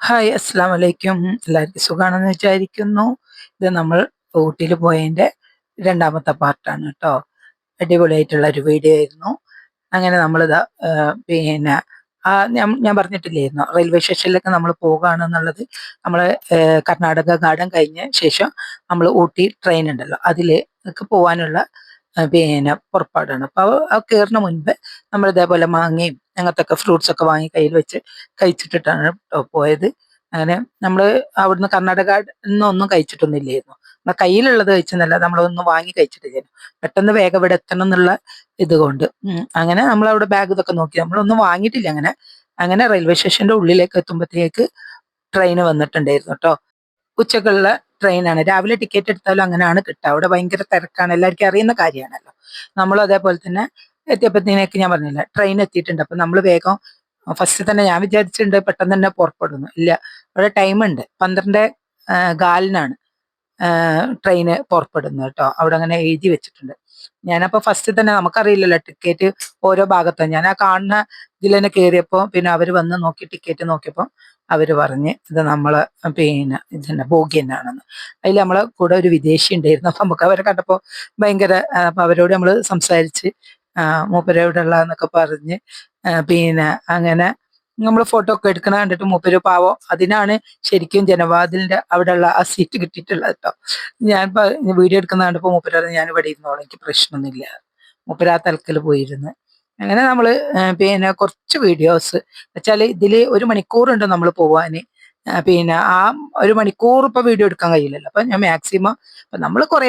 Hi അസ്സാം വലൈക്കും എല്ലാവർക്കും സുഖമാണെന്ന് വിചാരിക്കുന്നു. ഇത് നമ്മൾ ഊട്ടിയിൽ പോയതിന്റെ രണ്ടാമത്തെ പാർട്ടാണ് കേട്ടോ. അടിപൊളിയായിട്ടുള്ള ഒരു വീഡിയോ ആയിരുന്നു. അങ്ങനെ നമ്മൾ ആ, പിന്നെ ഞാൻ ഞാൻ പറഞ്ഞിട്ടില്ലായിരുന്നു. റെയിൽവേ സ്റ്റേഷനിലൊക്കെ നമ്മൾ പോകുകയാണെന്നുള്ളത് നമ്മൾ കർണാടക ഗാർഡൻ കഴിഞ്ഞ ശേഷം നമ്മൾ ഊട്ടി ട്രെയിൻ ഉണ്ടല്ലോ. അതിലേക്ക് പോകാനുള്ള പിന്നെ പുറപ്പാടാണ്. അപ്പോൾ ആ കയറിന് മുൻപ് നമ്മൾ ഇതേപോലെ മാങ്ങയും അങ്ങനത്തെ ഒക്കെ ഫ്രൂട്ട്സ് ഒക്കെ വാങ്ങി കയ്യിൽ വെച്ച് കഴിച്ചിട്ടിട്ടാണ് പോയത്. അങ്ങനെ നമ്മൾ അവിടുന്ന് കർണാടക ഒന്നും കഴിച്ചിട്ടൊന്നുമില്ലായിരുന്നു. നമ്മളെ കയ്യിലുള്ളത് കഴിച്ചെന്നല്ല നമ്മളൊന്നും വാങ്ങി കഴിച്ചിട്ടില്ല പെട്ടെന്ന് വേഗം ഇവിടെ എത്തണം എന്നുള്ള ഇതുകൊണ്ട്. കൊണ്ട് അങ്ങനെ നമ്മൾ അവിടെ ബാഗ് ഇതൊക്കെ നോക്കി. നമ്മളൊന്നും വാങ്ങിയിട്ടില്ല അങ്ങനെ. അങ്ങനെ റെയിൽവേ സ്റ്റേഷന്റെ ഉള്ളിലേക്ക് എത്തുമ്പോഴത്തേക്ക് ട്രെയിൻ വന്നിട്ടുണ്ടായിരുന്നു കേട്ടോ ഉച്ചക്കുള്ള ട്രെയിനാണ് രാവിലെ ടിക്കറ്റ് എടുത്താലും അങ്ങനെയാണ് കിട്ടുക. അവിടെ ഭയങ്കര തിരക്കാണ്. എല്ലാവർക്കും അറിയുന്ന കാര്യമാണല്ലോ. നമ്മൾ അതേപോലെ തന്നെ എത്തിയപ്പോഴത്തേക്ക് ഞാൻ പറഞ്ഞില്ല ട്രെയിൻ എത്തിയിട്ടുണ്ട്. അപ്പം നമ്മൾ വേഗം ഫസ്റ്റ് തന്നെ ഞാൻ വിചാരിച്ചിട്ടുണ്ട് പെട്ടെന്ന് തന്നെ പുറപ്പെടുന്നു. ഇല്ല. അവിടെ ടൈം ഉണ്ട്. പന്ത്രണ്ട് കാലിനാണ് ട്രെയിന് പുറപ്പെടുന്നത് കേട്ടോ. അവിടെ അങ്ങനെ എഴുതി വെച്ചിട്ടുണ്ട്. ഞാനപ്പോൾ ഫസ്റ്റ് തന്നെ നമുക്കറിയില്ലല്ലോ ടിക്കറ്റ് ഓരോ ഭാഗത്താണ് ഞാൻ ആ കാണുന്ന ഇതിൽ തന്നെ കയറിയപ്പോൾ പിന്നെ അവർ വന്ന് നോക്കി ടിക്കറ്റ് നോക്കിയപ്പോ അവർ പറഞ്ഞ് ഇത് നമ്മൾ പിന്നെ ഇത് തന്നെ ബോഗി അതിൽ നമ്മളെ കൂടെ ഒരു വിദേശി ഉണ്ടായിരുന്നു. അപ്പം നമുക്ക് അവരെ കണ്ടപ്പോൾ ഭയങ്കര അപ്പം അവരോട് നമ്മൾ സംസാരിച്ച് മൂപ്പരോടുള്ള എന്നൊക്കെ പറഞ്ഞ് പിന്നെ അങ്ങനെ നമ്മൾ ഫോട്ടോ ഒക്കെ എടുക്കണ കണ്ടിട്ട് മൂപ്പര് പാവോ അതിനാണ് ശരിക്കും ജനവാതിലിന്റെ അവിടെയുള്ള ആ സീറ്റ് കിട്ടിയിട്ടുള്ളത് കേട്ടോ ഞാൻ വീഡിയോ എടുക്കുന്ന കണ്ടപ്പോൾ മൂപ്പര് ഞാൻ ഇവിടെ ഇരുന്നോളാം എനിക്ക് പ്രശ്നമൊന്നുമില്ല. മൂപ്പര് ആ തലക്കൽ പോയിരുന്ന്. അങ്ങനെ നമ്മൾ പിന്നെ കുറച്ച് വീഡിയോസ് വെച്ചാൽ ഇതിൽ ഒരു മണിക്കൂറുണ്ട് നമ്മൾ പോവാൻ പിന്നെ ആ ഒരു മണിക്കൂർ ഇപ്പൊ വീഡിയോ എടുക്കാൻ കഴിയില്ലല്ലോ. അപ്പൊ ഞാൻ മാക്സിമം ഇപ്പൊ നമ്മൾ കുറെ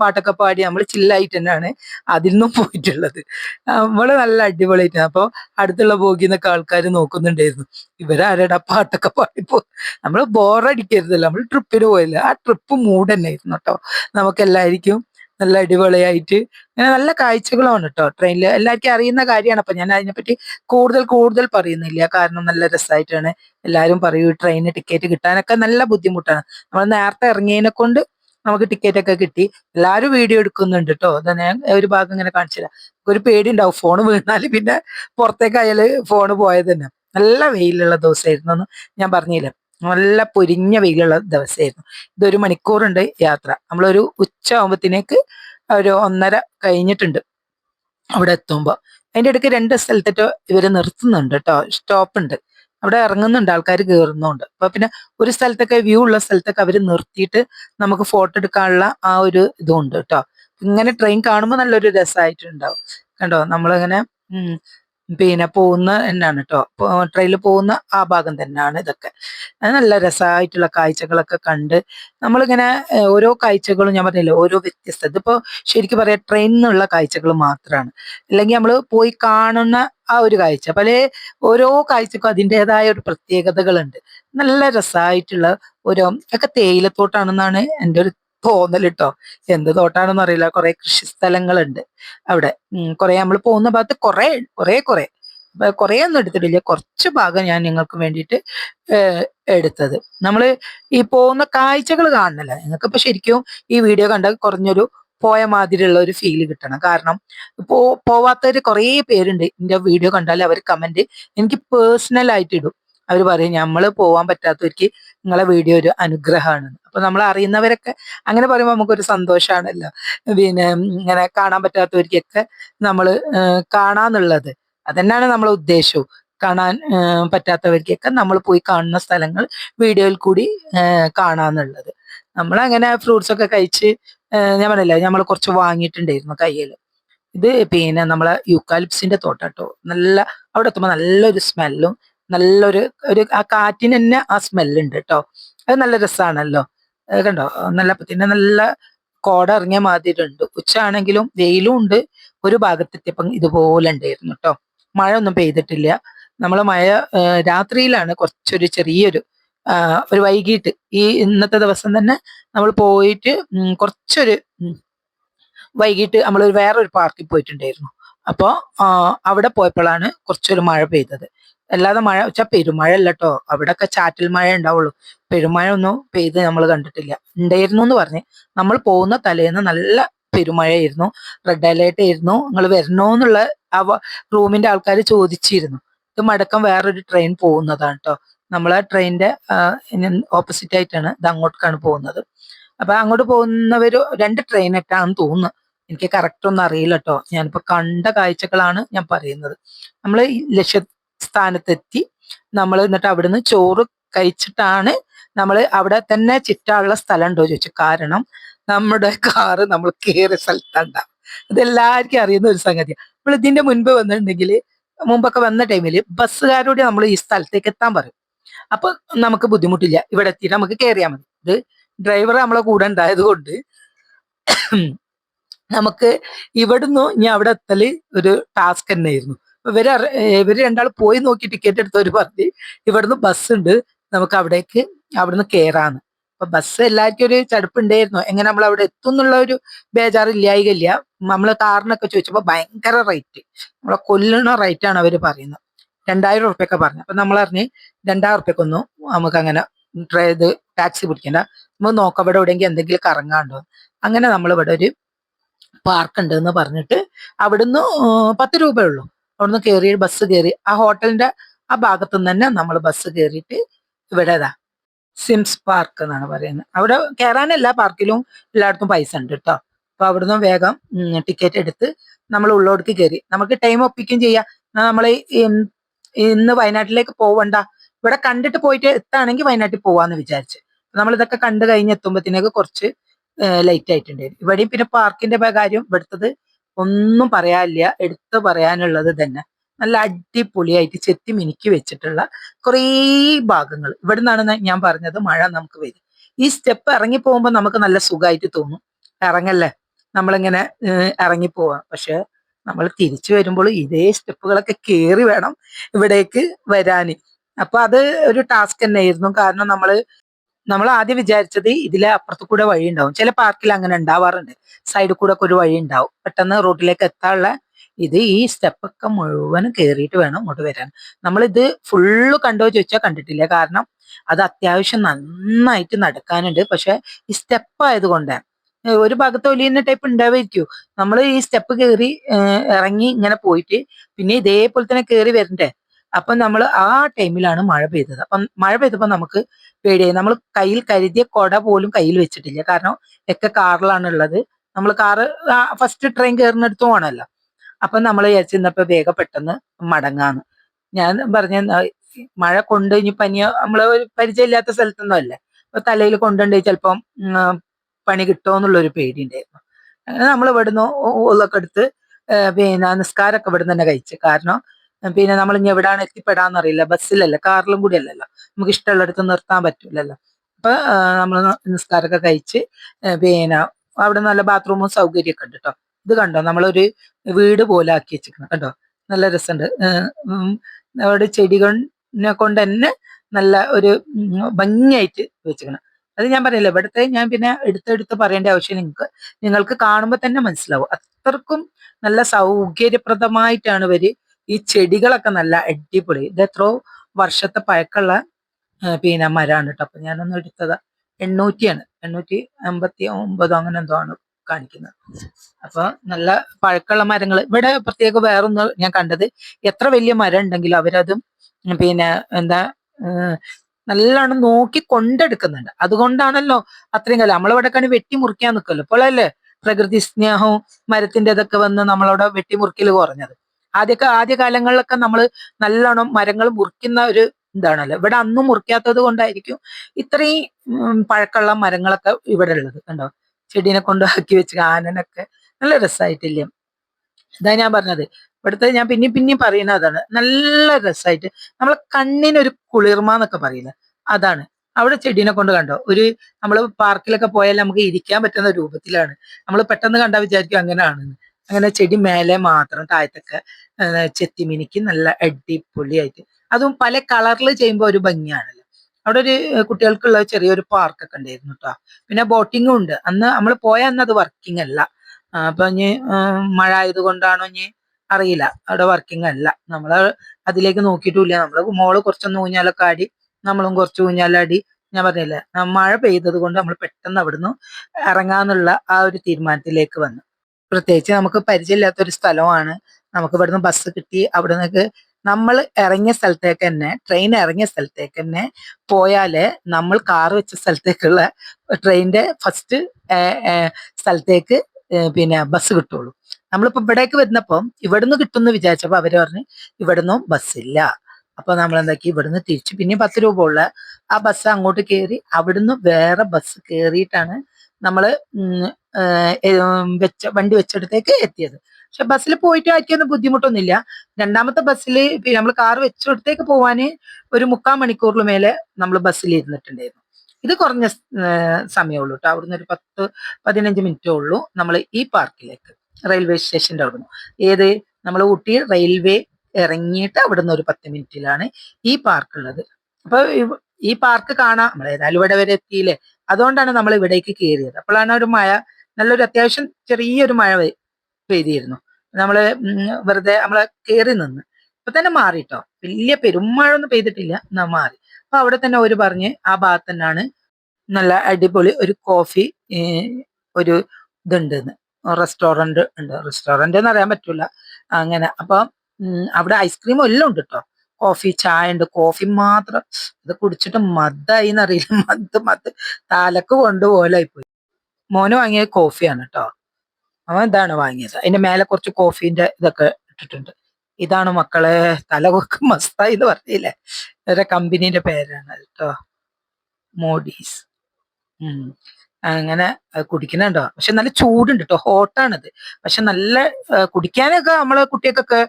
പാട്ടൊക്കെ പാടി നമ്മൾ ചില്ലായിട്ട് തന്നെയാണ് അതിൽ നിന്നും പോയിട്ടുള്ളത്. നമ്മൾ നല്ല അടിപൊളിയായിട്ടാണ്. അപ്പൊ അടുത്തുള്ള ബോഗിന്നൊക്കെ ആൾക്കാർ നോക്കുന്നുണ്ടായിരുന്നു. ഇവരാരടാ പാട്ടൊക്കെ പാടിപ്പോ? നമ്മൾ ബോറടിക്കരുതല്ലോ നമ്മൾ ട്രിപ്പിന് പോയില്ല. ആ ട്രിപ്പ് മൂഡ് തന്നെയായിരുന്നു കേട്ടോ നമുക്ക് എല്ലാവർക്കും നല്ല അടിപൊളിയായിട്ട്. അങ്ങനെ നല്ല കാഴ്ചകളാണ് കേട്ടോ ട്രെയിനിൽ എല്ലാവർക്കും അറിയുന്ന കാര്യമാണ്. അപ്പൊ ഞാൻ അതിനെപ്പറ്റി കൂടുതൽ കൂടുതൽ പറയുന്നില്ല. കാരണം നല്ല രസമായിട്ടാണ് എല്ലാവരും പറയൂ ട്രെയിന് ടിക്കറ്റ് കിട്ടാനൊക്കെ നല്ല ബുദ്ധിമുട്ടാണ്. നമ്മൾ നേരത്തെ ഇറങ്ങിയതിനെ കൊണ്ട് നമുക്ക് ടിക്കറ്റ് ഒക്കെ കിട്ടി. എല്ലാവരും വീഡിയോ എടുക്കുന്നുണ്ട് കേട്ടോ അത് ഞാൻ ഒരു ഭാഗം ഇങ്ങനെ കാണിച്ചില്ല ഒരു പേടി ഉണ്ടാവും ഫോൺ വീണാൽ പിന്നെ പുറത്തേക്ക് അയാൾ ഫോണ് പോയത് തന്നെ. നല്ല വെയിലുള്ള ദിവസമായിരുന്നു ഞാൻ പറഞ്ഞില്ല നല്ല പൊരിഞ്ഞ വെയിലുള്ള ദിവസമായിരുന്നു. ഇതൊരു മണിക്കൂറുണ്ട് യാത്ര. നമ്മളൊരു ഉച്ച ആകുമ്പത്തേക്ക് ഒരു ഒന്നര കഴിഞ്ഞിട്ടുണ്ട് അവിടെ എത്തുമ്പോൾ അതിന്റെ ഇടയ്ക്ക് രണ്ട് സ്ഥലത്തിട്ട് ഇവർ നിർത്തുന്നുണ്ട് കേട്ടോ. സ്റ്റോപ്പ് ഉണ്ട് അവിടെ ഇറങ്ങുന്നുണ്ട് ആൾക്കാർ കയറുന്നുണ്ട് അപ്പൊ പിന്നെ ഒരു സ്ഥലത്തൊക്കെ വ്യൂ ഉള്ള സ്ഥലത്തൊക്കെ അവർ നിർത്തിയിട്ട് നമുക്ക് ഫോട്ടോ എടുക്കാനുള്ള ആ ഒരു ഇതുണ്ട് കേട്ടോ. ഇങ്ങനെ ട്രെയിൻ കാണുമ്പോൾ നല്ലൊരു രസമായിട്ടുണ്ടാവും കണ്ടോ? നമ്മളിങ്ങനെ പിന്നെ പോകുന്ന എന്നാണ് കേട്ടോ ട്രെയിനിൽ പോകുന്ന ആ ഭാഗം തന്നെയാണ് ഇതൊക്കെ. നല്ല രസമായിട്ടുള്ള കാഴ്ചകളൊക്കെ കണ്ട് നമ്മളിങ്ങനെ ഓരോ കാഴ്ചകളും ഞാൻ പറഞ്ഞില്ലേ ഓരോ വ്യത്യസ്ത. ഇതിപ്പോ ശരിക്കും പറയാം ട്രെയിനിൽ നിന്നുള്ള കാഴ്ചകൾ മാത്രമാണ് അല്ലെങ്കിൽ നമ്മൾ പോയി കാണുന്ന ആ ഒരു കാഴ്ച. പല ഓരോ കാഴ്ചക്കും അതിന്റെതായ ഒരു പ്രത്യേകതകളുണ്ട്. നല്ല രസമായിട്ടുള്ള ഓരോ ഒക്കെ തേയിലത്തോട്ടാണെന്നാണ് എന്റെ ഒരു തോന്നൽ കേട്ടോ എന്ത് തോട്ടാണെന്ന് അറിയില്ല. കുറെ കൃഷി സ്ഥലങ്ങളുണ്ട് അവിടെ. കുറെ നമ്മൾ പോകുന്ന ഭാഗത്ത് കുറെ കുറെ കുറെ. കുറെ ഒന്നും എടുത്തിട്ടില്ല. കുറച്ച് ഭാഗം ഞാൻ നിങ്ങൾക്ക് വേണ്ടിയിട്ട് എടുത്തത്. നമ്മൾ ഈ പോകുന്ന കാഴ്ചകൾ കാണുന്നില്ല നിങ്ങൾക്ക് ഇപ്പൊ ശരിക്കും ഈ വീഡിയോ കണ്ടാൽ കുറഞ്ഞൊരു പോയ മാതിരിയുള്ള ഒരു ഫീൽ കിട്ടണം. കാരണം പോ പോവാത്തവര് കുറേ പേരുണ്ട്. എന്റെ വീഡിയോ കണ്ടാൽ അവർ കമന്റ് എനിക്ക് പേഴ്സണൽ ആയിട്ട് ഇടും. അവർ പറയും നമ്മൾ പോവാൻ പറ്റാത്തവർക്ക് നിങ്ങളെ വീഡിയോ ഒരു അനുഗ്രഹമാണ്. അപ്പൊ നമ്മൾ അറിയുന്നവരൊക്കെ അങ്ങനെ പറയുമ്പോൾ നമുക്കൊരു സന്തോഷമാണല്ലോ പിന്നെ ഇങ്ങനെ കാണാൻ പറ്റാത്തവർക്കൊക്കെ നമ്മൾ കാണാന്നുള്ളത്. അതന്നെയാണ് നമ്മളെ ഉദ്ദേശവും. കാണാൻ പറ്റാത്തവർക്കൊക്കെ നമ്മൾ പോയി കാണുന്ന സ്ഥലങ്ങൾ വീഡിയോയിൽ കൂടി കാണാന്നുള്ളത്. നമ്മൾ അങ്ങനെ ഫ്രൂട്ട്സ് ഒക്കെ കഴിച്ച് ഞാൻ പറഞ്ഞില്ല നമ്മൾ കുറച്ച് വാങ്ങിയിട്ടുണ്ടായിരുന്നു കയ്യിൽ. ഇത് പിന്നെ നമ്മളെ യൂക്കാലിപ്സിന്റെ തോട്ടാട്ടോ. നല്ല അവിടെ എത്തുമ്പോൾ നല്ലൊരു സ്മെല്ലും നല്ലൊരു ഒരു ആ കാറ്റിന് തന്നെ ആ സ്മെല്ലുണ്ട് കേട്ടോ അത് നല്ല രസമാണല്ലോ കണ്ടോ? നല്ല പിന്നെ നല്ല കോട ഇറങ്ങിയ മാതിരി ഉണ്ട്. ഉച്ച ആണെങ്കിലും വെയിലും ഉണ്ട്. ഒരു ഭാഗത്തെത്തിയപ്പം ഇതുപോലെ ഉണ്ടായിരുന്നു കേട്ടോ മഴ ഒന്നും പെയ്തിട്ടില്ല. നമ്മൾ മഴ രാത്രിയിലാണ് കുറച്ചൊരു ചെറിയൊരു ഒരു വൈകിട്ട്. ഈ ഇന്നത്തെ ദിവസം തന്നെ നമ്മൾ പോയിട്ട് കുറച്ചൊരു വൈകിട്ട് നമ്മൾ വേറൊരു പാർക്കിൽ പോയിട്ടുണ്ടായിരുന്നു. അപ്പോൾ അവിടെ പോയപ്പോഴാണ് കുറച്ചൊരു മഴ പെയ്തത്. അല്ലാതെ മഴ വെച്ചാൽ പെരുമഴ അല്ല കേട്ടോ അവിടെയൊക്കെ ചാറ്റൽ മഴ ഉണ്ടാവുള്ളൂ. പെരുമഴ ഒന്നും പെയ്ത് നമ്മൾ കണ്ടിട്ടില്ല. ഉണ്ടായിരുന്നു എന്ന് പറഞ്ഞ് നമ്മൾ പോകുന്ന തലേന്ന് നല്ല പെരുമഴയായിരുന്നു. റെഡ് അലേർട്ട് ആയിരുന്നു. നിങ്ങൾ വരണോന്നുള്ള ആ റൂമിന്റെ ആൾക്കാർ ചോദിച്ചിരുന്നു. ഇത് മടക്കം വേറൊരു ട്രെയിൻ പോകുന്നതാണ് കേട്ടോ നമ്മൾ ആ ട്രെയിനിന്റെ ഓപ്പോസിറ്റ് ആയിട്ടാണ് ഇത് അങ്ങോട്ടേക്കാണ് പോകുന്നത്. അപ്പൊ അങ്ങോട്ട് പോകുന്നവർ രണ്ട് ട്രെയിൻ ഇട്ടാണെന്ന് തോന്നുന്നു. എനിക്ക് കറക്റ്റ് ഒന്നും അറിയില്ല കേട്ടോ ഞാനിപ്പോ കണ്ട കാഴ്ചകളാണ് ഞാൻ പറയുന്നത്. നമ്മൾ ലക്ഷ്യസ്ഥാനത്തെത്തി നമ്മൾ എന്നിട്ട് അവിടുന്ന് ചോറ് കഴിച്ചിട്ടാണ് നമ്മൾ അവിടെ തന്നെ ചിറ്റാനുള്ള സ്ഥലം ഉണ്ടോ ചോദിച്ചു. കാരണം നമ്മുടെ കാറ് നമ്മൾ കയറിയ സ്ഥലത്തുണ്ടാവും ഇതെല്ലാവർക്കും അറിയുന്ന ഒരു സംഗതിയാണ് നമ്മൾ ഇതിന്റെ മുൻപ് വന്നിട്ടുണ്ടെങ്കിൽ മുമ്പൊക്കെ വന്ന ടൈമിൽ ബസ്സുകാരോട് നമ്മൾ ഈ സ്ഥലത്തേക്ക് എത്താൻ പറയും. അപ്പൊ നമുക്ക് ബുദ്ധിമുട്ടില്ല. ഇവിടെ എത്തിയിട്ട് നമുക്ക് കയറിയാൽ മതി. ഇത് ഡ്രൈവർ നമ്മളെ കൂടെ ഉണ്ടായത് കൊണ്ട് നമുക്ക് ഇവിടുന്ന് ഇനി അവിടെ എത്തൽ ഒരു ടാസ്ക് തന്നെയായിരുന്നു. ഇവർ ഇവർ രണ്ടാൾ പോയി നോക്കി ടിക്കറ്റ് എടുത്തവര് പറഞ്ഞ് ഇവിടുന്ന് ബസ് ഉണ്ട് നമുക്ക് അവിടേക്ക് അവിടുന്ന് കേറാന്ന്. അപ്പൊ ബസ് എല്ലാവർക്കും ഒരു ചടുപ്പുണ്ടായിരുന്നു. എങ്ങനെ നമ്മൾ അവിടെ എത്തും എന്നുള്ള ഒരു ബേജാറില്ലായികയില്ല. നമ്മൾ കാറിനൊക്കെ ചോദിച്ചപ്പോ ഭയങ്കര റേറ്റ് നമ്മളെ കൊല്ലണ റേറ്റ് ആണ് അവർ പറയുന്നത്. രണ്ടായിരം ഉറുപ്പ്യൊക്കെ പറഞ്ഞു. അപ്പൊ നമ്മൾ അറിഞ്ഞ് രണ്ടായിരം ഉറുപ്പ്യക്കൊന്നും നമുക്ക് അങ്ങനെ ഇത് ടാക്സി പിടിക്കണ്ട. നമ്മൾ നോക്കാം ഇവിടെ എവിടെയെങ്കിലും എന്തെങ്കിലും കറങ്ങാണ്ടോ അങ്ങനെ നമ്മൾ ഇവിടെ ഒരു പാർക്ക് ഉണ്ട് എന്ന് പറഞ്ഞിട്ട് അവിടുന്ന് പത്ത് രൂപയേ ഉള്ളൂ. അവിടുന്ന് കയറി ബസ് കയറി ആ ഹോട്ടലിന്റെ ആ ഭാഗത്തു നിന്ന് തന്നെ നമ്മൾ ബസ് കയറിയിട്ട് ഇവിടെ ഇതാ സിംസ് പാർക്ക് എന്നാണ് പറയുന്നത്. അവിടെ കയറാനല്ല പാർക്കിലും എല്ലായിടത്തും പൈസ ഉണ്ട് കേട്ടോ അപ്പൊ അവിടുന്ന് വേഗം ടിക്കറ്റ് എടുത്ത് നമ്മൾ ഉള്ളോടേക്ക് കയറി നമുക്ക് ടൈം ഒപ്പിക്കും ചെയ്യാം. നമ്മൾ ഇന്ന് വയനാട്ടിലേക്ക് പോവണ്ട. ഇവിടെ കണ്ടിട്ട് പോയിട്ട് എത്താണെങ്കിൽ വയനാട്ടിൽ പോവാന്ന് വിചാരിച്ച്. നമ്മൾ ഇതൊക്കെ കണ്ടു കഴിഞ്ഞ് എത്തുമ്പോഴത്തേക്ക് കുറച്ച് ലൈറ്റ് ആയിട്ടുണ്ടായിരുന്നു. ഇവിടെയും പിന്നെ പാർക്കിന്റെ കാര്യം ഇവിടുത്തത് ഒന്നും പറയാനില്ല. എടുത്തു പറയാനുള്ളത് തന്നെ. നല്ല അടിപൊളിയായിട്ട് ചെത്തി മിനുക്കി വെച്ചിട്ടുള്ള കുറേ ഭാഗങ്ങൾ. ഇവിടെ നിന്നാണ് ഞാൻ പറഞ്ഞത് മഴ നമുക്ക് വരും. ഈ സ്റ്റെപ്പ് ഇറങ്ങി പോകുമ്പോൾ നമുക്ക് നല്ല സുഖമായിട്ട് തോന്നും. ഇറങ്ങല്ലേ? നമ്മളിങ്ങനെ ഇറങ്ങിപ്പോവാം ഇറങ്ങി പോവാം. പക്ഷെ നമ്മൾ തിരിച്ചു വരുമ്പോൾ ഇതേ സ്റ്റെപ്പുകളൊക്കെ കയറി വേണം ഇവിടേക്ക് വരാൻ അപ്പൊ അത് ഒരു ടാസ്ക് തന്നെയായിരുന്നു. കാരണം നമ്മൾ നമ്മൾ ആദ്യം വിചാരിച്ചത് ഇതിലെ അപ്പുറത്ത് കൂടെ വഴി ഉണ്ടാവും. ചില പാർക്കിൽ അങ്ങനെ ഉണ്ടാവാറുണ്ട്. സൈഡിൽ കൂടെ ഒക്കെ ഒരു വഴി ഉണ്ടാവും. പെട്ടെന്ന് റോഡിലേക്ക് എത്താനുള്ള ഇത് ഈ സ്റ്റെപ്പൊക്കെ മുഴുവൻ കയറിയിട്ട് വേണം ഇങ്ങോട്ട് വരാൻ. നമ്മളിത് ഫുള്ള് കണ്ടോ ചോദിച്ചാൽ കണ്ടിട്ടില്ല. കാരണം അത് അത്യാവശ്യം നന്നായിട്ട് നടക്കാനുണ്ട്. പക്ഷെ ഈ സ്റ്റെപ്പ് ആയതുകൊണ്ട് ഒരു ഭാഗത്ത് ഒലിയുന്ന ടൈപ്പ് ഉണ്ടാവായിരിക്കും. നമ്മൾ ഈ സ്റ്റെപ്പ് കയറി ഇറങ്ങി ഇങ്ങനെ പോയിട്ട് പിന്നെ ഇതേപോലെ തന്നെ കയറി വരണ്ടേ? അപ്പൊ നമ്മൾ ആ ടൈമിലാണ് മഴ പെയ്തത്. അപ്പം മഴ പെയ്തപ്പോൾ നമുക്ക് പേടിയായി. നമ്മൾ കയ്യിൽ കരുതിയ കൊട പോലും കയ്യിൽ വെച്ചിട്ടില്ല. കാരണം ഒക്കെ കാറിലാണ് ഉള്ളത്. നമ്മൾ കാറ് ഫസ്റ്റ് ട്രെയിൻ കയറുന്നിടത്ത് പോകണമല്ലോ അപ്പൊ നമ്മൾ ചെന്നപ്പോൾ വേഗം പെട്ടെന്ന് മടങ്ങാന്ന്. ഞാൻ പറഞ്ഞ മഴ കൊണ്ട് ഇനി പനി നമ്മൾ ഒരു പരിചയമില്ലാത്ത സ്ഥലത്തൊന്നും അല്ലേ. അപ്പൊ തലയിൽ കൊണ്ടുണ്ട് ചിലപ്പം പണി കിട്ടുമോ എന്നുള്ളൊരു പേടി ഉണ്ടായിരുന്നു അങ്ങനെ നമ്മൾ ഇവിടുന്ന് ഉള്ളൊക്കെ എടുത്ത് പിന്നെ നിസ്കാരമൊക്കെ ഇവിടുന്ന് തന്നെ കഴിച്ചു. കാരണം പിന്നെ നമ്മൾ ഇനി എവിടെയാണ് എത്തിപ്പെടാന്ന് അറിയില്ല ബസ്സിലല്ല കാറിലും കൂടി അല്ലല്ലോ നമുക്ക് ഇഷ്ടമുള്ളിടത്ത് നിർത്താൻ പറ്റില്ലല്ലോ അപ്പൊ നമ്മൾ നിസ്കാരമൊക്കെ കഴിച്ച് പിന്നെ അവിടെ നല്ല ബാത്റൂമും സൗകര്യമൊക്കെ ഉണ്ട് കേട്ടോ. ഇത് കണ്ടോ? നമ്മളൊരു വീട് പോലെ ആക്കി വെച്ചിരിക്കണം കണ്ടോ? നല്ല രസമുണ്ട്. അവിടെ ചെടികളിനെ കൊണ്ട് തന്നെ നല്ല ഒരു ഭംഗിയായിട്ട് വെച്ചിരിക്കണം അത് ഞാൻ പറയില്ല. ഇവിടുത്തെ ഞാൻ പിന്നെ എടുത്തെടുത്ത് പറയേണ്ട ആവശ്യം നിങ്ങൾക്ക് നിങ്ങൾക്ക് കാണുമ്പോൾ തന്നെ മനസ്സിലാവും. അത്രക്കും നല്ല സൗകര്യപ്രദമായിട്ടാണ് ഇവർ ഈ ചെടികളൊക്കെ നല്ല അടിപൊളി. ഇത് എത്രയോ വർഷത്തെ പഴക്കമുള്ള പിന്നെ മരമാണ് കേട്ടോ. അപ്പൊ ഞാനൊന്ന് എടുത്തതാ. എണ്ണൂറ്റിയാണ്. എണ്ണൂറ്റി അമ്പത്തി ഒമ്പതോ അങ്ങനെ എന്തോ ആണ് കാണിക്കുന്നത്. അപ്പൊ നല്ല പഴക്കമുള്ള മരങ്ങൾ. ഇവിടെ പ്രത്യേക വേറൊന്ന് ഞാൻ കണ്ടത് എത്ര വലിയ മരം ഉണ്ടെങ്കിലും അവരത് പിന്നെ എന്താ നല്ലോണം നോക്കി കൊണ്ടെടുക്കുന്നുണ്ട്. അതുകൊണ്ടാണല്ലോ അത്രയും കാലം. നമ്മളിവിടെക്കാണ് വെട്ടി മുറിക്കാൻ നിൽക്കല്ലോ ഇപ്പോഴല്ലേ പ്രകൃതി സ്നേഹവും മരത്തിന്റെ ഇതൊക്കെ വന്ന് നമ്മളവിടെ വെട്ടിമുറിക്കൽ കുറഞ്ഞത്. ആദ്യമൊക്കെ ആദ്യ കാലങ്ങളിലൊക്കെ നമ്മൾ നല്ലോണം മരങ്ങൾ മുറിക്കുന്ന ഒരു ഇതാണല്ലോ. ഇവിടെ അന്നും മുറിക്കാത്തത് കൊണ്ടായിരിക്കും ഇത്രയും പഴക്കമുള്ള മരങ്ങളൊക്കെ ഇവിടെ ഉള്ളത് കണ്ടോ? ചെടീനെ കൊണ്ട് ആക്കി വെച്ച് ആനനൊക്കെ നല്ല രസമായിട്ടില്ലേ ഇതാ ഞാൻ പറഞ്ഞത്. ഇവിടുത്തെ ഞാൻ പിന്നെയും പിന്നെയും പറയുന്ന അതാണ്. നല്ല രസമായിട്ട് നമ്മളെ കണ്ണിനൊരു കുളിർമ എന്നൊക്കെ പറയില്ല അതാണ്. അവിടെ ചെടീനെ കൊണ്ട് കണ്ടോ? ഒരു നമ്മൾ പാർക്കിലൊക്കെ പോയാൽ നമുക്ക് ഇരിക്കാൻ പറ്റുന്ന രൂപത്തിലാണ്. നമ്മൾ പെട്ടെന്ന് കണ്ടാൽ വിചാരിക്കും അങ്ങനെയാണെന്ന്. അങ്ങനെ ചെടി മേലെ മാത്രം താഴത്തൊക്കെ ചെത്തിമിനിക്ക് ചെത്തി മിനുക്കി നല്ല അടിപൊളിയായിട്ട്. അതും പല കളറിൽ ചെയ്യുമ്പോൾ ഒരു ഭംഗിയാണല്ലോ. അവിടെ ഒരു കുട്ടികൾക്കുള്ള ചെറിയൊരു പാർക്കൊക്കെ ഉണ്ടായിരുന്നു കേട്ടോ പിന്നെ ബോട്ടിങ്ങും ഉണ്ട്. അന്ന് നമ്മൾ പോയ അന്ന് അത് വർക്കിംഗ് അല്ല. അപ്പൊ ഇനി മഴ ആയതുകൊണ്ടാണോ ഇനി അറിയില്ല. അവിടെ വർക്കിംഗ് അല്ല. നമ്മൾ അതിലേക്ക് നോക്കിയിട്ടില്ല. നമ്മൾ മോൾ കുറച്ചൊന്ന് ഊഞ്ഞാലൊക്കെ ആടി നമ്മളും കുറച്ച് ഊഞ്ഞാലാടി ഞാൻ പറഞ്ഞില്ലേ മഴ പെയ്തത് കൊണ്ട് നമ്മൾ പെട്ടെന്ന് അവിടുന്ന് ഇറങ്ങാന്നുള്ള ആ ഒരു തീരുമാനത്തിലേക്ക് വന്നു. പ്രത്യേകിച്ച് നമുക്ക് പരിചയമില്ലാത്ത ഒരു സ്ഥലമാണ്. നമുക്ക് ഇവിടുന്ന് ബസ് കിട്ടി. അവിടെ നിന്നൊക്കെ നമ്മൾ ഇറങ്ങിയ സ്ഥലത്തേക്ക് തന്നെ ട്രെയിൻ ഇറങ്ങിയ സ്ഥലത്തേക്ക് തന്നെ പോയാൽ നമ്മൾ കാർ വെച്ച സ്ഥലത്തേക്കുള്ള ട്രെയിനിന്റെ ഫസ്റ്റ് സ്ഥലത്തേക്ക് പിന്നെ ബസ് കിട്ടുള്ളൂ. നമ്മളിപ്പോ ഇവിടേക്ക് വരുന്നപ്പം ഇവിടുന്ന് കിട്ടുമെന്ന് വിചാരിച്ചപ്പോ അവർ പറഞ്ഞു ബസ് ഇല്ല. അപ്പൊ നമ്മൾ എന്താക്കി? ഇവിടുന്ന് തിരിച്ച് പിന്നെ പത്ത് രൂപ ഉള്ള ആ ബസ് അങ്ങോട്ട് കയറി അവിടുന്ന് വേറെ ബസ് കയറിയിട്ടാണ് ഏ, വെച്ച വണ്ടി വെച്ചിടത്തേക്ക് എത്തിയത്. പക്ഷെ ബസ്സിൽ പോയിട്ട് ആക്കിയൊന്നും ബുദ്ധിമുട്ടൊന്നുമില്ല. രണ്ടാമത്തെ ബസ്സിൽ നമ്മൾ കാർ വെച്ചിടത്തേക്ക് പോവാന് ഒരു മുക്കാൽ മണിക്കൂറിൽ മേലെ നമ്മൾ ബസ്സിൽ ഇരുന്നിട്ടുണ്ടായിരുന്നു. ഇത് കുറഞ്ഞ സമയമുള്ളൂ കേട്ടോ. അവിടുന്ന് ഒരു പത്ത് പതിനഞ്ച് മിനിറ്റേ ഉള്ളൂ നമ്മൾ ഈ പാർക്കിലേക്ക് റെയിൽവേ സ്റ്റേഷന്റെ അവിടുന്ന്. ഏത്? നമ്മൾ ഊട്ടി റെയിൽവേ ഇറങ്ങിയിട്ട് അവിടുന്ന് ഒരു പത്ത് മിനിറ്റിലാണ് ഈ പാർക്ക് ഉള്ളത് അപ്പൊ ഈ പാർക്ക് കാണാം. നമ്മൾ ഏതായാലും ഇവിടെ വരെ എത്തിയില്ലേ? അതുകൊണ്ടാണ് നമ്മൾ ഇവിടേക്ക് കയറിയത്. അപ്പോഴാണ് ഒരു മഴ നല്ലൊരു അത്യാവശ്യം ചെറിയൊരു മഴ പെയ്- പെയ്തിരുന്നു. നമ്മൾ വെറുതെ നമ്മളെ കയറി നിന്ന്. ഇപ്പൊ തന്നെ മാറിട്ടോ. വലിയ പെരുമഴ ഒന്നും പെയ്തിട്ടില്ല എന്നാ മാറി. അപ്പൊ അവിടെ തന്നെ ഒരു പറഞ്ഞ് ആ ഭാഗത്ത് തന്നെയാണ് നല്ല അടിപൊളി ഒരു കോഫി ഒരു ഇതുണ്ട് റെസ്റ്റോറന്റ് ഉണ്ട്. റെസ്റ്റോറന്റ് എന്ന് അറിയാൻ പറ്റൂല. അങ്ങനെ അപ്പൊ അവിടെ ഐസ്ക്രീം എല്ലാം ഉണ്ട് കേട്ടോ കോഫി ചായ ഉണ്ട്. കോഫി മാത്രം അത് കുടിച്ചിട്ട് മദ്ദായി എന്നറിയില്ല മദ് മദ് തലക്ക് കൊണ്ടുപോലായി പോയി. മോന് വാങ്ങിയ കോഫിയാണ് കേട്ടോ അവൻ ഇതാണ് വാങ്ങിയത്. അതിന്റെ മേലെ കുറച്ച് കോഫീന്റെ ഇതൊക്കെ ഇട്ടിട്ടുണ്ട്. ഇതാണ് മക്കളെ തലകൊക്കെ മസ്തായി എന്ന് പറഞ്ഞില്ലേ? ഇവരുടെ കമ്പനീന്റെ പേരാണ് കേട്ടോ മോഡീസ്. ഉം. അങ്ങനെ കുടിക്കുന്നുണ്ടോ പക്ഷെ നല്ല ചൂടുണ്ട് കേട്ടോ ഹോട്ടാണിത് പക്ഷെ നല്ല കുടിക്കാനൊക്കെ നമ്മളെ കുട്ടികൾക്കൊക്കെ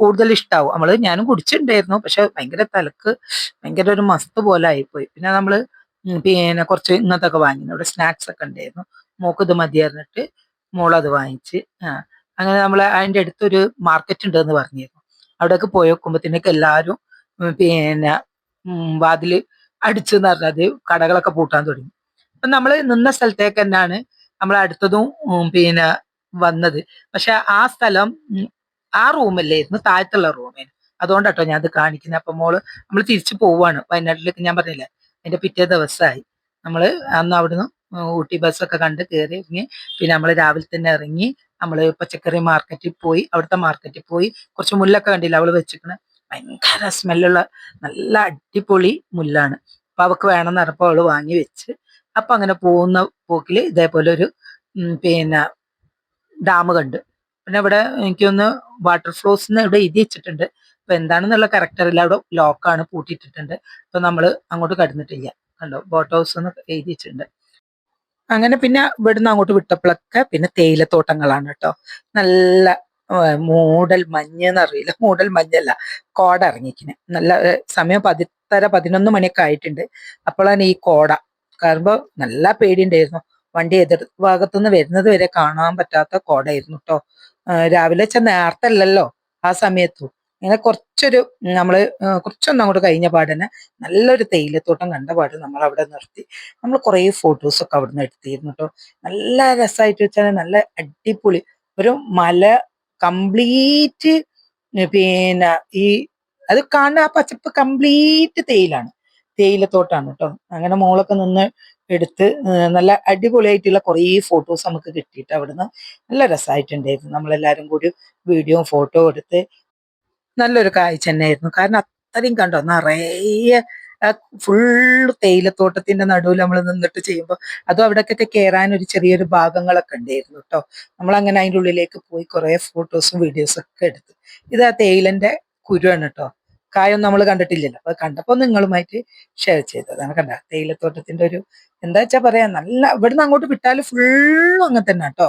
കൂടുതൽ ഇഷ്ടാവും. നമ്മൾ ഞാനും കുടിച്ചിട്ടുണ്ടായിരുന്നു. പക്ഷെ ഭയങ്കര തലക്ക് ഭയങ്കര ഒരു മസ്ത് പോലെ ആയിപ്പോയി. പിന്നെ നമ്മൾ പിന്നെ കുറച്ച് ഇങ്ങനത്തൊക്കെ വാങ്ങിയിരുന്നു. വാങ്ങി ഇവിടെ സ്നാക്സ് ഒക്കെ ഉണ്ടായിരുന്നു. മോക്ക് ഇത് മതിയായിരുന്നിട്ട് മോളത് വാങ്ങിച്ച് അങ്ങനെ നമ്മൾ അതിന്റെ അടുത്തൊരു മാർക്കറ്റ് ഉണ്ടെന്ന് പറഞ്ഞിരുന്നു. അവിടെയൊക്കെ പോയി നോക്കുമ്പോഴത്തേക്ക് എല്ലാവരും പിന്നെ വാതിൽ അടിച്ചെന്ന് പറഞ്ഞത് കടകളൊക്കെ പൂട്ടാൻ തുടങ്ങി. അപ്പൊ നമ്മൾ നിന്ന സ്ഥലത്തേക്ക് തന്നെയാണ് നമ്മൾ അടുത്തതും പിന്നെ വന്നത്. പക്ഷെ ആ സ്ഥലം ആ റൂമല്ലായിരുന്നു താഴത്തുള്ള റൂമായിരുന്നു അതുകൊണ്ടാട്ടോ ഞാൻ അത് കാണിക്കുന്നത്. അപ്പൊ മോൾ നമ്മൾ തിരിച്ചു പോവാണ് വയനാട്ടിലേക്ക് ഞാൻ പറഞ്ഞില്ലേ അതിന്റെ പിറ്റേ ദിവസമായി നമ്മൾ അന്ന് അവിടുന്ന് ഊട്ടി ബസ്സൊക്കെ കണ്ട് കയറി ഇറങ്ങി പിന്നെ നമ്മൾ രാവിലെ തന്നെ ഇറങ്ങി നമ്മൾ പച്ചക്കറി മാർക്കറ്റിൽ പോയി അവിടുത്തെ മാർക്കറ്റിൽ പോയി കുറച്ച് മുല്ലൊക്കെ കണ്ടില്ല അവൾ വെച്ചിരിക്കണ? ഭയങ്കര സ്മെല്ലുള്ള നല്ല അടിപൊളി മുല്ലാണ്. അപ്പൊ അവക്ക് വേണമെന്ന് പറഞ്ഞപ്പോ അവൾ വാങ്ങി വെച്ച് അപ്പൊ അങ്ങനെ പോകുന്ന പോക്കിൽ ഇതേപോലെ ഒരു പിന്നെ ഡാം കണ്ട്. പിന്നെ ഇവിടെ എനിക്കൊന്ന് വാട്ടർ ഫ്ലോസ് ഇവിടെ എഴുതി വെച്ചിട്ടുണ്ട്. അപ്പൊ എന്താണെന്നുള്ള കറക്റ്റ് അറിയില്ല അവിടെ ലോക്കാണ് പൂട്ടിയിട്ടിട്ടുണ്ട്. അപ്പൊ നമ്മൾ അങ്ങോട്ട് കടന്നിട്ടില്ല കണ്ടോ? ബോട്ട് ഹൗസ് എന്ന് എഴുതിയിട്ടുണ്ട്. അങ്ങനെ പിന്നെ ഇവിടുന്ന് അങ്ങോട്ട് വിട്ടപ്പോഴൊക്കെ പിന്നെ തേയിലത്തോട്ടങ്ങളാണ് കേട്ടോ. നല്ല മൂടൽ മഞ്ഞ് എന്നറിയില്ല. മൂടൽ മഞ്ഞല്ല കോട ഇറങ്ങിക്കിന് നല്ല സമയം പതിത്തര പതിനൊന്ന് മണിയൊക്കെ ആയിട്ടുണ്ട്. അപ്പോഴാണ് ഈ കോട. കാരണം നല്ല പേടിയുണ്ടായിരുന്നു. വണ്ടി എതിർ ഭാഗത്തുനിന്ന് വരുന്നത് വരെ കാണാൻ പറ്റാത്ത കോടയായിരുന്നു കേട്ടോ. രാവിലെ വെച്ച നേരത്തെ അല്ലല്ലോ ആ സമയത്തും. ഇങ്ങനെ കുറച്ചൊരു നമ്മൾ കുറച്ചൊന്നും അങ്ങോട്ട് കഴിഞ്ഞ പാടന്നെ നല്ലൊരു തേയിലത്തോട്ടം കണ്ട പാട് നമ്മൾ അവിടെ നിർത്തി. നമ്മൾ കുറേ ഫോട്ടോസൊക്കെ അവിടെ നിന്ന് എടുത്തിരുന്നു കേട്ടോ നല്ല രസമായിട്ട് വെച്ചാൽ നല്ല അടിപൊളി. ഒരു മല കംപ്ലീറ്റ് പിന്നെ ഈ അത് കാണുന്ന ആ പച്ചപ്പ് കംപ്ലീറ്റ് തേയിലാണ്. തേയിലത്തോട്ടാണ് കേട്ടോ അങ്ങനെ മോളൊക്കെ നിന്ന് എടുത്ത് നല്ല അടിപൊളിയായിട്ടുള്ള കുറേ ഫോട്ടോസ് നമുക്ക് കിട്ടിയിട്ട് അവിടുന്ന് നല്ല രസമായിട്ടുണ്ടായിരുന്നു നമ്മളെല്ലാവരും കൂടി വീഡിയോ ഫോട്ടോ എടുത്ത് നല്ലൊരു കാഴ്ച തന്നെയായിരുന്നു. കാരണം അത്രയും കണ്ടോ? നിറയെ ഫുള്ള് തേയിലത്തോട്ടത്തിന്റെ നടുവിൽ നമ്മൾ നിന്നിട്ട് ചെയ്യുമ്പോൾ അതും അവിടേക്കൊക്കെ കയറാൻ ഒരു ചെറിയൊരു ഭാഗങ്ങളൊക്കെ ഉണ്ടായിരുന്നു കേട്ടോ നമ്മൾ അങ്ങനെ അതിന്റെ ഉള്ളിലേക്ക് പോയി കുറെ ഫോട്ടോസും വീഡിയോസും ഒക്കെ എടുത്തു. ഇത് ആ തേയിലന്റെ കുരുവാണ് കേട്ടോ കായൊന്നും നമ്മൾ കണ്ടിട്ടില്ലല്ലോ. അപ്പൊ കണ്ടപ്പോൾ നിങ്ങളുമായിട്ട് ഷെയർ ചെയ്തതാണ് കണ്ട തേയിലത്തോട്ടത്തിന്റെ ഒരു എന്താ വെച്ചാ പറയാ നല്ല ഇവിടുന്ന് അങ്ങോട്ട് വിട്ടാൽ ഫുള്ളും അങ്ങനെ തന്നെ കേട്ടോ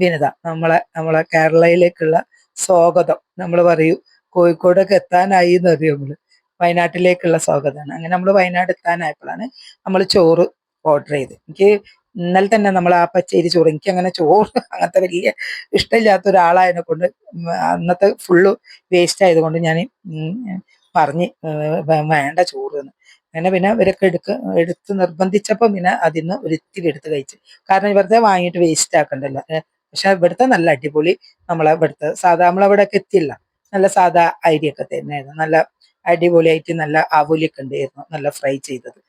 പിന്നെ നമ്മളെ നമ്മളെ കേരളയിലേക്കുള്ള സ്വാഗതം. നമ്മൾ പറയൂ കോഴിക്കോടൊക്കെ എത്താനായി എന്ന് പറയും നമ്മൾ? വയനാട്ടിലേക്കുള്ള സ്വാഗതമാണ്. അങ്ങനെ നമ്മൾ വയനാട് എത്താനായപ്പോഴാണ് നമ്മൾ ചോറ് ഓർഡർ ചെയ്ത് എനിക്ക് ഇന്നലെ തന്നെ നമ്മൾ ആ പച്ചേരി ചോറ് എനിക്ക് അങ്ങനെ ചോറ് അങ്ങനത്തെ വലിയ ഇഷ്ടമില്ലാത്ത ഒരാളായതിനെ കൊണ്ട് അന്നത്തെ ഫുള്ള് വേസ്റ്റ് ആയതുകൊണ്ട് ഞാൻ പറഞ്ഞ് വേണ്ട ചോറ് എന്ന്. അങ്ങനെ പിന്നെ ഇവരൊക്കെ എടുക്ക എടുത്ത് നിർബന്ധിച്ചപ്പോൾ പിന്നെ അതിൽ നിന്ന് ഒരിത്തിരി എടുത്ത് കഴിച്ചു. കാരണം വെറുതെ വാങ്ങിയിട്ട് വേസ്റ്റ് ആക്കണ്ടല്ലോ. പക്ഷെ ഇവിടുത്തെ നല്ല അടിപൊളി നമ്മളെ ഇവിടുത്തെ സാധാ നമ്മളവിടെയൊക്കെ എത്തില്ല നല്ല സാധാ അരിയൊക്കെ തന്നെയായിരുന്നു. നല്ല അടിപൊളിയായിട്ട് നല്ല ആവൂലിയൊക്കെ ഉണ്ടായിരുന്നു. നല്ല ഫ്രൈ ചെയ്തത്.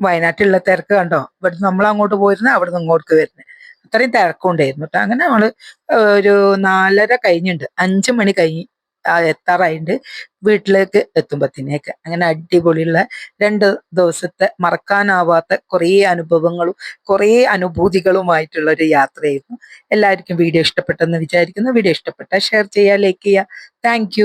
വയനാട്ടിലുള്ള തിരക്ക് കണ്ടോ? ഇവിടുന്ന് നമ്മൾ അങ്ങോട്ട് പോയിരുന്നു അവിടെ നിന്ന് ഇങ്ങോട്ട് വരുന്നത് അത്രയും തിരക്കുണ്ടായിരുന്നു കേട്ടോ. അങ്ങനെ നമ്മൾ ഏർ ഒരു നാലര കഴിഞ്ഞിട്ടുണ്ട് അഞ്ചു മണി കഴിഞ്ഞ് എത്താറായിട്ടുണ്ട് വീട്ടിലേക്ക് എത്തുമ്പത്തിനേക്ക് അങ്ങനെ അടിപൊളിയുള്ള രണ്ട് ദിവസത്തെ മറക്കാനാവാത്ത കുറേ അനുഭവങ്ങളും കുറേ അനുഭൂതികളുമായിട്ടുള്ള ഒരു യാത്രയായിരുന്നു. എല്ലാവർക്കും വീഡിയോ ഇഷ്ടപ്പെട്ടെന്ന് വിചാരിക്കുന്നു. വീഡിയോ ഇഷ്ടപ്പെട്ടാൽ ഷെയർ ചെയ്യുക ലൈക്ക് ചെയ്യുക. താങ്ക്